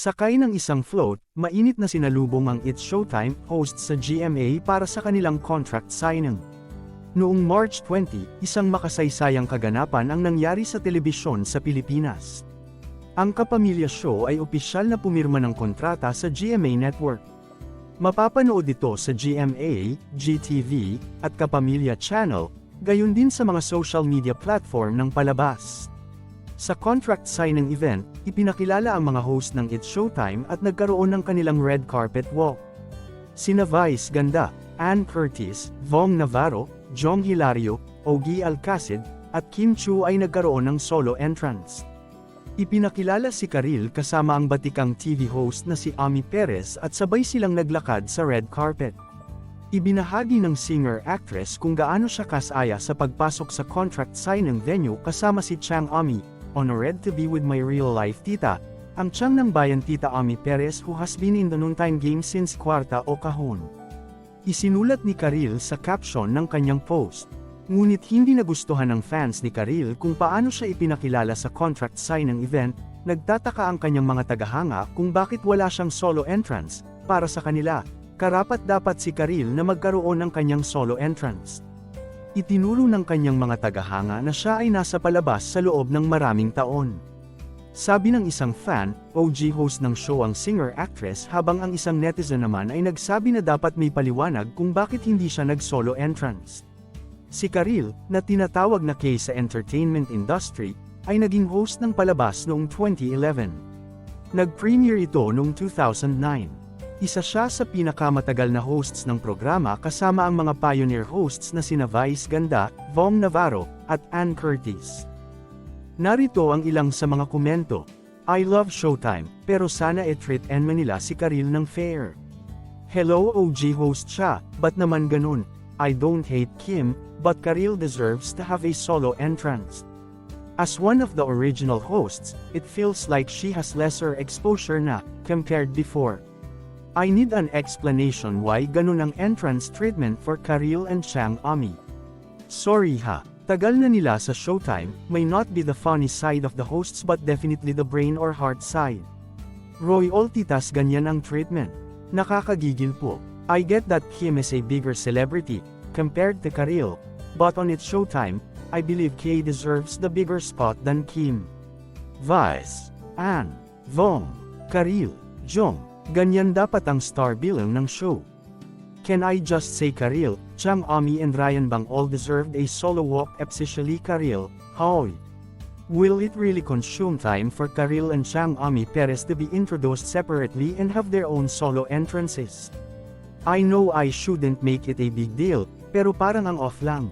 Sakay ng isang float, mainit na sinalubong ang It's Showtime hosts sa GMA para sa kanilang contract signing. Noong March 20, isang makasaysayang kaganapan ang nangyari sa telebisyon sa Pilipinas. Ang Kapamilya Show ay opisyal na pumirma ng kontrata sa GMA Network. Mapapanood ito sa GMA, GTV, at Kapamilya Channel, gayon din sa mga social media platform ng palabas. Sa contract signing event, ipinakilala ang mga host ng It's Showtime at nagkaroon ng kanilang red carpet walk. Sina Vice Ganda, Ann Curtis, Vong Navarro, Jong Hilario, Ogie Alcacid, at Kim Chu ay nagkaroon ng solo entrance. Ipinakilala si Karil kasama ang batikang TV host na si Ami Perez at sabay silang naglakad sa red carpet. Ibinahagi ng singer-actress kung gaano siya kasaya sa pagpasok sa contract signing venue kasama si Chang Ami, honored to be with my real-life tita, ang Chang ng bayan tita Ami Perez who has been in the noontime game since kwarta o kahon. Isinulat ni Karil sa caption ng kanyang post. Ngunit hindi nagustuhan ng fans ni Karil kung paano siya ipinakilala sa contract signing event, nagtataka ang kanyang mga tagahanga kung bakit wala siyang solo entrance, para sa kanila, karapat dapat si Karil na magkaroon ng kanyang solo entrance. Itinuro ng kanyang mga tagahanga na siya ay nasa palabas sa loob ng maraming taon. Sabi ng isang fan, OG host ng show ang singer-actress habang ang isang netizen naman ay nagsabi na dapat may paliwanag kung bakit hindi siya nag-solo entrance. Si Karil, na tinatawag na Kay sa entertainment industry, ay naging host ng palabas noong 2011. Nag-premiere ito noong 2009. Isa siya sa pinakamatagal na hosts ng programa kasama ang mga pioneer hosts na sina Vice Ganda, Vong Navarro, at Ann Curtis. Narito ang ilang sa mga komento. I love Showtime, pero sana e-treat en Manila si Karil ng fair. Hello OG host siya, but naman ganun. I don't hate Kim, but Karil deserves to have a solo entrance. As one of the original hosts, it feels like she has lesser exposure na, compared before. I need an explanation why ganun ang entrance treatment for Karil and Chang Ami. Sorry ha, tagal na nila sa showtime, may not be the funny side of the hosts but definitely the brain or heart side. Roy Oltitas ganyan ang treatment. Nakakagigil po. I get that Kim is a bigger celebrity, compared to Karil, but on its showtime, I believe Kay deserves the bigger spot than Kim. Vice, Ann, Vong, Karil, Jong, ganyan dapat ang star bilang ng show. Can I just say Karil, Chang Ami and Ryan Bang all deserved a solo walk especially Karil, Hoy. Will it really consume time for Karil and Chang Ami Perez to be introduced separately and have their own solo entrances? I know I shouldn't make it a big deal, pero parang ang off lang.